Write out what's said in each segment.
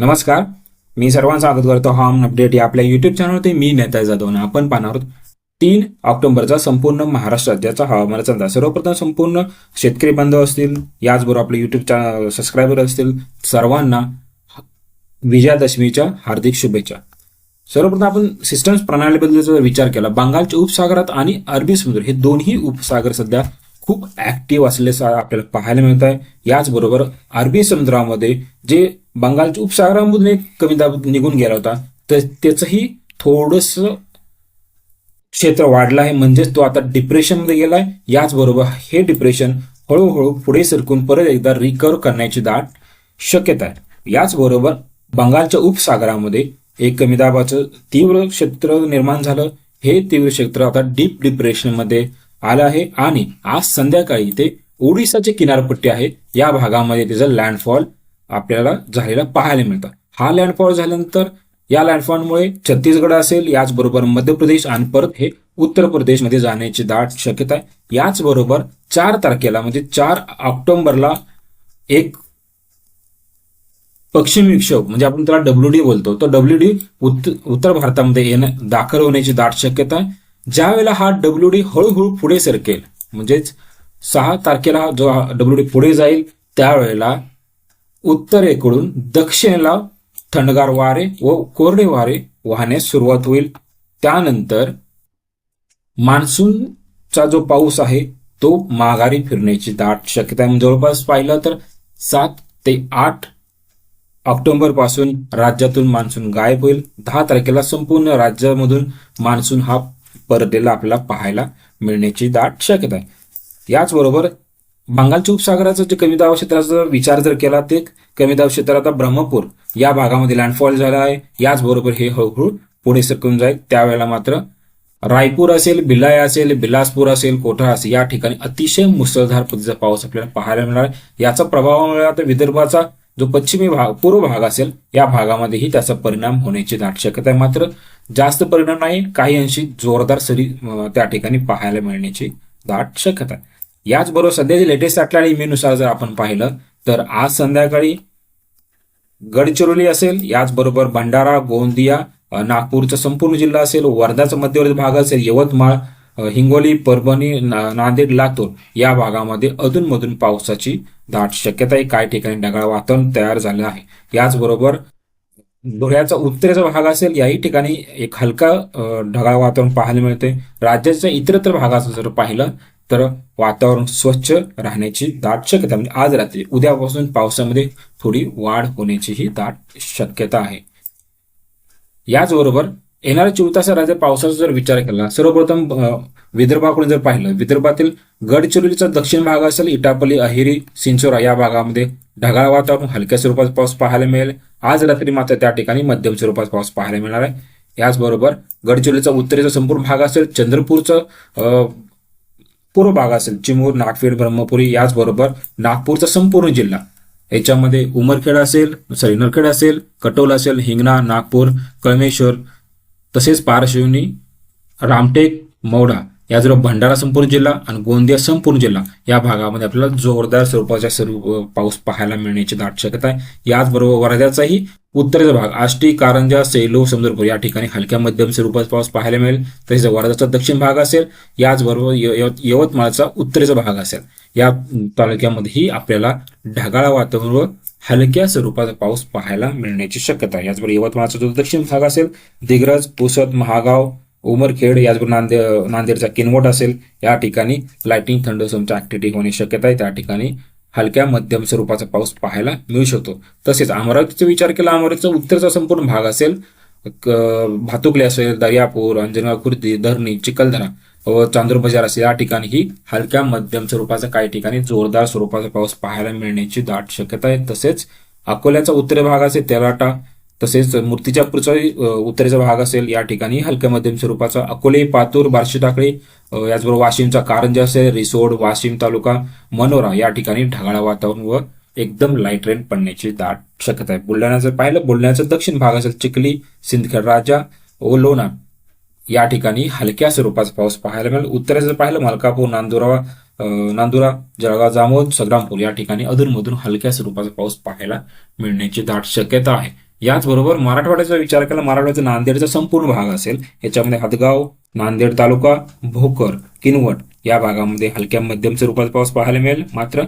नमस्कार. मी सर्वांचं स्वागत करतो हॉम अपडेट या आपल्या युट्यूब चॅनलवरती मी नेता जाधव आणि आपण पाहणार आहोत तीन ऑक्टोबरचा संपूर्ण महाराष्ट्र राज्याचा हवामानाचा अंदाज. सर्वप्रथम संपूर्ण शेतकरी बांधव असतील याचबरोबर आपले युट्यूब चॅनल सबस्क्रायबर असतील सर्वांना विजयादशमीच्या हार्दिक शुभेच्छा. सर्वप्रथम आपण सिस्टम्स प्रणालीबद्दल जर विचार केला. बंगालच्या उपसागरात आणि अरबी समुद्र हे दोन्ही उपसागर सध्या खूप ऍक्टिव्ह असल्याचं आपल्याला पाहायला मिळत आहे याचबरोबर अरबी समुद्रामध्ये जे बंगालच्या उपसागरामधून एक कमी दाब निघून गेला होता. तर त्याचंही थोडस क्षेत्र वाढलं आहे. म्हणजेच तो आता डिप्रेशनमध्ये गेलाय. याचबरोबर हे डिप्रेशन हळूहळू पुढे सरकून परत एकदा रिकव्हर करण्याची दाट शक्यता आहे. याचबरोबर बंगालच्या उपसागरामध्ये एक कमी दाबाचं तीव्र क्षेत्र निर्माण झालं. हे तीव्र क्षेत्र आता डीप डिप्रेशनमध्ये आलं आहे. आणि आज संध्याकाळी ते ओडिसाची किनारपट्टी आहे. या भागामध्ये त्याचं लँडफॉल आपल्याला झालेला पाहायला मिळतात. हा लँडफॉल झाल्यानंतर या लँडफॉलमुळे छत्तीसगड असेल याचबरोबर मध्य प्रदेश आणि परत हे उत्तर प्रदेशमध्ये जाण्याची दाट शक्यता आहे. याचबरोबर चार तारखेला म्हणजे चार ऑक्टोबरला एक पश्चिम विक्षोभ म्हणजे आपण त्याला डब्ल्यू डी बोलतो. तर डब्ल्यू डी उत्तर भारतामध्ये येणं दाखल होण्याची दाट शक्यता आहे. ज्या वेळेला हा डब्ल्यू डी हळूहळू पुढे सरकेल म्हणजेच सहा तारखेला जो डब्ल्यू डी पुढे जाईल त्यावेळेला उत्तरेकडून दक्षिणेला थंडगार वारे व कोरडे वारे वाहण्यास सुरुवात होईल. त्यानंतर मान्सूनचा जो पाऊस आहे तो माघारी फिरण्याची दाट शक्यता आहे. जवळपास पाहिलं तर सात ते आठ ऑक्टोबरपासून राज्यातून मान्सून गायब होईल. दहा तारखेला संपूर्ण राज्यामधून मान्सून हा परतेला आपल्याला पाहायला मिळण्याची दाट शक्यता आहे. याचबरोबर बंगालच्या उपसागराचं जे कमी दाब क्षेत्राचा विचार जर केला ते कमी दाब क्षेत्र आता ब्रह्मपूर या भागामध्ये लँडफॉल झाला आहे. याचबरोबर हे हळूहळू पुढे सरकून जाईल. त्यावेळेला मात्र रायपूर असेल भिलाई असेल बिलासपूर असेल कोठा असेल या ठिकाणी अतिशय मुसळधार पद्धतीचा पाऊस आपल्याला पाहायला मिळणार आहे. याचा प्रभावामुळे आता विदर्भाचा जो पश्चिमी भाग पूर्व भाग असेल या भागामध्येही त्याचा परिणाम होण्याची दाट शक्यता आहे. मात्र जास्त परिणाम नाही काही अंशी जोरदार सरी त्या ठिकाणी पाहायला मिळण्याची दाट शक्यता आहे. याचबरोबर सध्याची लेटेस्ट आटल्या मेनुसार जर आपण पाहिलं तर आज संध्याकाळी गडचिरोली असेल याचबरोबर भंडारा गोंदिया नागपूरचा संपूर्ण जिल्हा असेल वर्धाचा मध्यवर्ती भाग असेल यवतमाळ हिंगोली परभणी नांदेड लातूर या भागामध्ये अधूनमधून पावसाची दाट शक्यता आहे. काही ठिकाणी ढगाळ वातावरण तयार झालं आहे. याचबरोबर धुळ्याचा उत्तरेचा भाग असेल याही ठिकाणी एक हलका ढगाळ वातावरण पाहायला मिळते राज्याच्या इतरत्र भागाचं जर पाहिलं तर वातावरण स्वच्छ राहण्याची दाट शक्यता म्हणजे आज रात्री उद्यापासून पावसामध्ये थोडी वाढ होण्याचीही दाट शक्यता आहे. याचबरोबर येणाऱ्या चोवीस तासात राज्यात पावसाचा जर विचार केला सर्वप्रथम विदर्भाकडून जर पाहिलं विदर्भातील गडचिरोलीचा दक्षिण भाग असेल इटापल्ली अहिरी सिंचोरा या भागामध्ये ढगाळ वातावरण हलक्या स्वरूपात पाऊस पाहायला मिळेल. आज रात्री मात्र त्या ठिकाणी मध्यम स्वरूपात पाऊस पाहायला मिळणार आहे. याचबरोबर गडचिरोलीचा उत्तरेचा संपूर्ण भाग असेल चंद्रपूरचं पूर्व भाग असेल. चिमूर नागपेठ ब्रह्मपुरी याचबरोबर नागपूरचा संपूर्ण जिल्हा. याच्यामध्ये उमरखेड असेल सॉरी नरखेड असेल कटोल असेल हिंगणा नागपूर कळमेश्वर तसेच पारशिवनी रामटेक मौडा याचबरोबर भंडारा संपूर्ण जिल्हा आणि गोंदिया संपूर्ण जिल्हा या भागामध्ये आपल्याला जोरदार स्वरूपाच्या स्वरूप पाऊस पाहायला मिळण्याची दाट शक्यता आहे. याचबरोबर वर्ध्याचाही उत्तरेचा भाग आष्टी कारंजा सेलू समुद्रपूर या ठिकाणी हलक्या मध्यम स्वरूपात पाऊस पाहायला मिळेल. तसेच वर्ध्याचा दक्षिण भाग असेल याचबरोबर य- यवतमाळचा उत्तरेचा भाग असेल. या तालुक्यामध्येही आपल्याला ढगाळ वातावरण व हलक्या स्वरूपाचा पाऊस पाहायला मिळण्याची शक्यता आहे. याचबरोबर यवतमाळचा जो दक्षिण भाग असेल दिग्रज पुसद महागाव उमरखेड याचबरोबर नांदे नांदेडचा किनवट असेल या ठिकाणी लायटिंग थंडरस्टॉर्मच्या ऍक्टिव्हिटी होण्याची शक्यता आहे. त्या ठिकाणी हलक्या मध्यम स्वरूपाचा पाऊस पाहायला मिळू शकतो. तसेच अमरावतीचा विचार केला अमरावतीचा उत्तरचा संपूर्ण भाग असेल भातुकले असेल दर्यापूर अंजनगाव खुर्दी धरणी चिखलदरा व चांदूर बाजार असेल या ठिकाणीही हलक्या मध्यम स्वरूपाचा काही ठिकाणी जोरदार स्वरूपाचा पाऊस पाहायला मिळण्याची दाट शक्यता आहे. तसेच अकोल्याचा उत्तर भाग असेल तेलाटा तसेच मूर्तीच्या पुढचा उत्तरेचा भाग असेल या ठिकाणी. हलक्या मध्यम स्वरूपाचा अकोले पातूर बार्शी टाकळे याचबरोबर वाशिमचा कारंजा असेल रिसोड वाशिम तालुका मनोरा या ठिकाणी ढगाळ वातावरण व एकदम लाइट रेन पडण्याची दाट शक्यता आहे. बुलढाणा जर पाहिलं बुलढाण्याचा दक्षिण भाग असेल चिखली सिंदखेड राजा व लोणार. या ठिकाणी हलक्या स्वरूपाचा पाऊस पाहायला मिळेल. उत्तरेचं जर पाहिलं मलकापूर नांदुरा नांदुरा जळगाव जामोद संग्रामपूर या ठिकाणी अधूनमधून हलक्या स्वरूपाचा पाऊस पाहायला मिळण्याची दाट शक्यता आहे. याचबरोबर मराठवाड्याचा विचार केला मराठवाड्याचा नांदेडचा संपूर्ण भाग असेल याच्यामध्ये हदगाव नांदेड तालुका भोकर किनवट या भागामध्ये हलक्या मध्यम स्वरूपाचा पाऊस पाहायला मिळेल. मात्र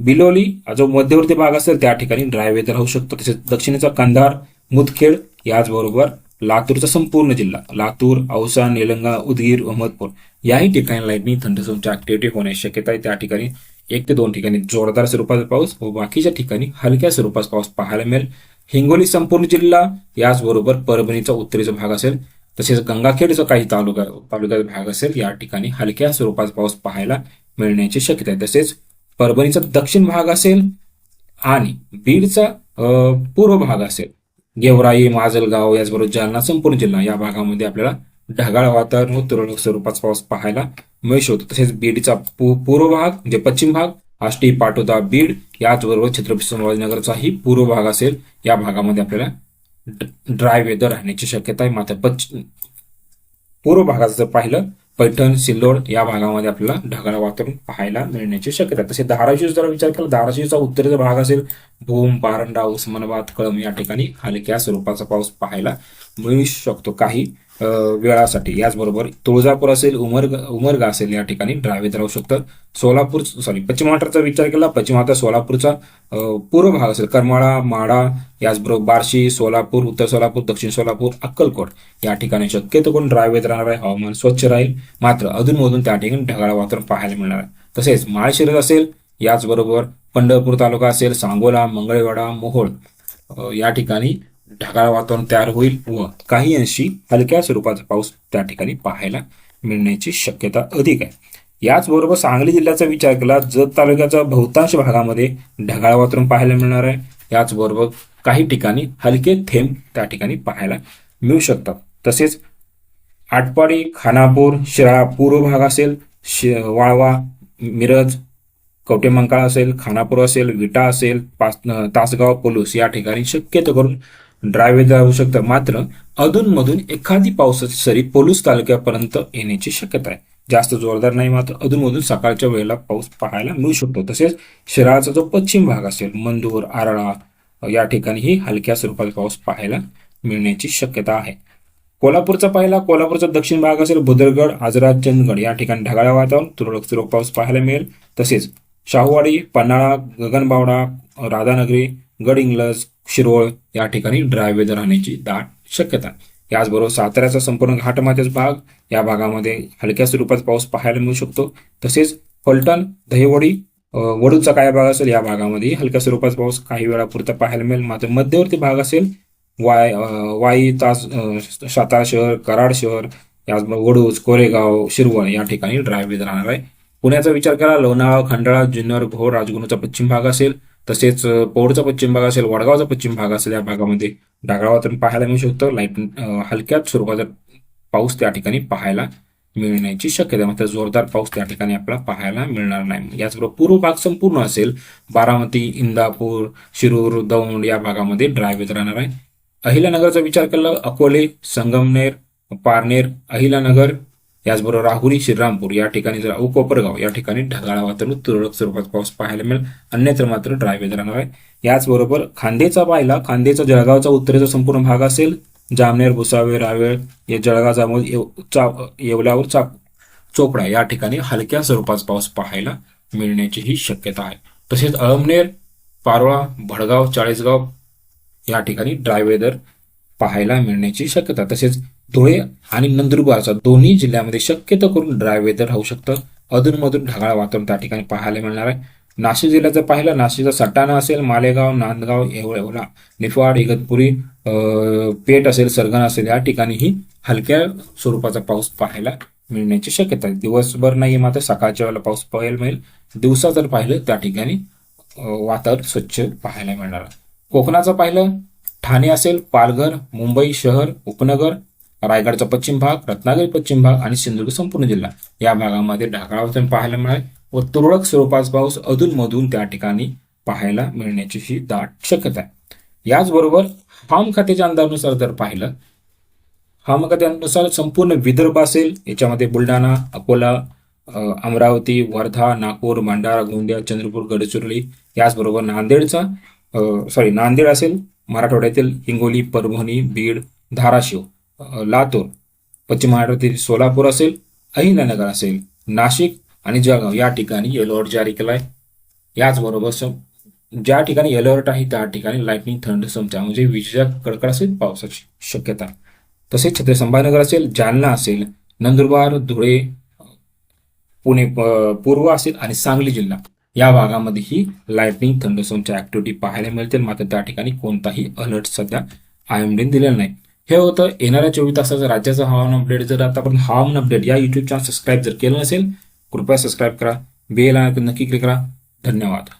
बिलोली हा जो मध्यवर्ती भाग असेल त्या ठिकाणी ड्राय वेदर राहू शकतो. तसेच दक्षिणेचा कंधार मुदखेड याचबरोबर लातूरचा संपूर्ण जिल्हा लातूर औसा निलंगा उदगीर अहमदपूर याही ठिकाणी लाईटनिंग थंडरस्टॉर्मची ऍक्टिव्हिटी होण्याची शक्यता आहे. त्या ठिकाणी एक ते दोन ठिकाणी जोरदार स्वरूपाचा पाऊस व बाकीच्या ठिकाणी हलक्या स्वरूपाचा पाऊस पाहायला मिळेल. हिंगोली संपूर्ण जिल्हा याचबरोबर परभणीचा उत्तरेचा भाग असेल तसेच गंगाखेडचा काही तालुका तालुक्याचा भाग असेल या ठिकाणी हलक्या स्वरूपाचा पाऊस पाहायला मिळण्याची शक्यता आहे. तसेच परभणीचा दक्षिण भाग असेल आणि बीडचा पूर्व भाग असेल गेवराई माजलगाव याचबरोबर जालना संपूर्ण जिल्हा या भागामध्ये आपल्याला ढगाळ वातावरण व तुरळक स्वरूपाचा पाऊस पाहायला मिळू शकतो. तसेच बीडचा पू- पूर्व भाग म्हणजे पश्चिम भाग आष्टी पाटोदा बीड याचबरोबर छत्रपती संभाजीनगरचाही पूर्व भाग असेल. या भागामध्ये आपल्याला ड्राय वेदर राहण्याची शक्यता आहे मात्र पश्चिम पूर्व भागाचं जर पाहिलं पैठण सिल्लोड या भागामध्ये आपल्याला ढगाळ वातावरण पाहायला मिळण्याची शक्यता. आहे तसे धाराशिव जर विचार केला धाराशिवचा उत्तरेचा भाग असेल भूम पारंडा उस्मानाबाद कळम या ठिकाणी हलक्या स्वरूपाचा पाऊस पाहायला मिळू शकतो. काही वेळासाठी याचबरोबर तुळजापूर असेल उमर उमरगा असेल या ठिकाणी ड्रायव्हेत राहू शकतं सोलापूर सॉरी पश्चिम महाराष्ट्राचा विचार केला पश्चिम महाराष्ट्र सोलापूरचा पूर्व भाग असेल करमाळा माडा याचबरोबर बार्शी सोलापूर उत्तर सोलापूर दक्षिण सोलापूर अक्कलकोट. या ठिकाणी शक्यतो कोण ड्रायव्हेत राहणार आहे हवामान स्वच्छ राहील. मात्र अधूनमधून त्या ठिकाणी ढगाळ वातावरण पाहायला मिळणार आहे. तसेच माळशिरस असेल याचबरोबर पंढरपूर तालुका असेल सांगोला मंगळवेढा मोहोळ या ठिकाणी ढगाळ वातावरण तयार होईल व काही अंशी हलक्या स्वरूपाचा पाऊस त्या ठिकाणी पाहायला मिळण्याची शक्यता अधिक आहे. याचबरोबर सांगली जिल्ह्याचा विचार केला जत तालुक्याच्या बहुतांश भागामध्ये ढगाळ वातावरण पाहायला मिळणार आहे. याचबरोबर काही ठिकाणी हलके थेंब त्या ठिकाणी पाहायला मिळू शकतात. तसेच आटपाडी खानापूर शिराळा पूर्व भाग असेल शि वाळवा मिरज कवटेमंकाळ असेल खानापूर असेल विटा असेल पास तासगाव पोलूस या ठिकाणी शक्यतो करून ड्रायवे राहू शकतं. मात्र अधूनमधून एखादी पावसाची सरी पोलूस तालुक्यापर्यंत येण्याची शक्यता आहे. जास्त जोरदार नाही मात्र अधूनमधून सकाळच्या वेळेला पाऊस पाहायला मिळू शकतो. तसेच शहराचा जो पश्चिम भाग असेल मंदूर आरळा या ठिकाणीही हलक्या स्वरूपाचा पाऊस पाहायला मिळण्याची शक्यता आहे. कोल्हापूरचा पाहिला कोल्हापूरचा दक्षिण भाग असेल बुदरगड आजरा चंदगड या ठिकाणी ढगाळ वातावरण तुरळक तुरळक पाऊस पाहायला मिळेल. तसेच शाहूवाडी पन्हाळा गगनबावडा राधानगरी गडहिंग्लज शिरोळ या ठिकाणी ड्राय वेदर राहण्याची दाट शक्यता याचबरोबर साताऱ्याचा संपूर्ण घाटमाथ्याचा भाग या भागामध्ये हलक्या स्वरूपात पाऊस पाहायला मिळू शकतो. तसेच फलटण दहिवडी वडूचा काय भाग असेल या भागामध्ये हलक्या स्वरूपाचा पाऊस काही वेळापुरता पाहायला मिळेल. मात्र मध्यवर्ती भाग असेल वाय वाई तास सातारा शहर कराड शहर याचबरोबर वडूज कोरेगाव शिरवळ या ठिकाणी ड्राय वेदर राहणार आहे. पुण्याचा विचार करा लोणावळा खंडाळा जुन्नर भोर राजगुरूचा पश्चिम भाग असेल तसेच पौडचा पश्चिम भाग असेल वडगावचा पश्चिम भाग असेल या भागामध्ये ढगाळ वातावरण पाहायला मिळू शकतं. लाइट हलक्याच स्वरूपाचा पाऊस त्या ठिकाणी पाहायला मिळण्याची शक्यता मात्र जोरदार पाऊस त्या ठिकाणी आपल्याला पाहायला मिळणार नाही. याचबरोबर पूर्व भाग संपूर्ण असेल. बारामती इंदापूर शिरूर दौंड या भागामध्ये ड्राय वेदर राहणार आहे. अहिल्यानगरचा विचार केला अकोले संगमनेर पारनेर अहिल्यानगर याचबरोबर राहुरी श्रीरामपूर या ठिकाणी जर कोपरगाव या ठिकाणी ढगाळ वातावरण तुरळक स्वरूपात पाऊस पाहायला मिळेल. अन्यत्र मात्र ड्राय वेदर राहणार आहे. याचबरोबर खांदेचा पाहिला खांदेचा जळगावचा उत्तरेचा संपूर्ण भाग असेल. जामनेर भुसावे रावेळ या जळगाव जामोद येव- चा येवल्यावर चा चोपडा या ठिकाणी हलक्या स्वरूपात पाऊस पाहायला मिळण्याची ही शक्यता आहे. तसेच अळमनेर पारोळा भडगाव चाळीसगाव या ठिकाणी ड्राय वेदर पाहायला मिळण्याची शक्यता तसेच धुळे आणि नंदुरबारचा दोन्ही जिल्ह्यामध्ये शक्यतो करून ड्राय वेदर राहू शकतं. अधूनमधून ढगाळ वातावरण त्या ठिकाणी पाहायला मिळणार आहे. नाशिक जिल्ह्याचं पाहिलं नाशिकचा सटाणा असेल मालेगाव नांदगाव येवळा निफाड इगतपुरी पेठ असेल सरगण असेल या ठिकाणीही हलक्या स्वरूपाचा पाऊस पाहायला मिळण्याची शक्यता आहे. दिवसभर नाही मात्र सकाळच्या वेळेला पाऊस पाहायला मिळेल. दिवसा जर पाहिलं त्या ठिकाणी वातावरण स्वच्छ पाहायला मिळणार कोकणाचं पाहिलं ठाणे असेल पालघर मुंबई शहर उपनगर रायगडचा पश्चिम भाग रत्नागिरी पश्चिम भाग आणि सिंधुदुर्ग संपूर्ण जिल्हा. या भागामध्ये ढगाळ वातावरण पाहायला मिळाले व तुरळक स्वरूपाचा पाऊस अधूनमधून त्या ठिकाणी पाहायला मिळण्याची ही दाट शक्यता आहे. याचबरोबर हवामान खात्याच्या अंदाजानुसार जर पाहिलं हवामान खात्यानुसार संपूर्ण विदर्भ असेल याच्यामध्ये बुलढाणा अकोला अमरावती वर्धा नागपूर भंडारा गोंदिया चंद्रपूर गडचिरोली याचबरोबर नांदेडचा सॉरी नांदेड असेल मराठवाड्यातील हिंगोली परभणी बीड धाराशिव. लातूर पश्चिम महाराष्ट्रातील सोलापूर असेल अहिल्यानगर असेल नाशिक आणि जळगाव या ठिकाणी येलो अलर्ट जारी केला आहे याचबरोबर सम ज्या ठिकाणी येलो अलर्ट आहे त्या ठिकाणी लाईटनिंग थंडसमच्या म्हणजे विजेच्या कडकड असेल पावसाची शक्यता. तसेच छत्रपती संभाजीनगर असेल जालना असेल नंदुरबार धुळे पुणे पूर्व असेल आणि सांगली जिल्हा या भागामध्येही लाईटनिंग थंडसमच्या ऍक्टिव्हिटी पाहायला मिळतील. मात्र त्या ठिकाणी कोणताही अलर्ट सध्या आय एम दिलेला नाही. हे होतं येणाऱ्या चोवीस तासाचं राज्याचं हवामान अपडेट जर आतापर्यंत हवामान अपडेट या युट्यूब चॅनल सबस्क्राईब जर केलं नसेल कृपया सबस्क्राईब करा. बेल आयकन नक्की क्लिक करा. धन्यवाद.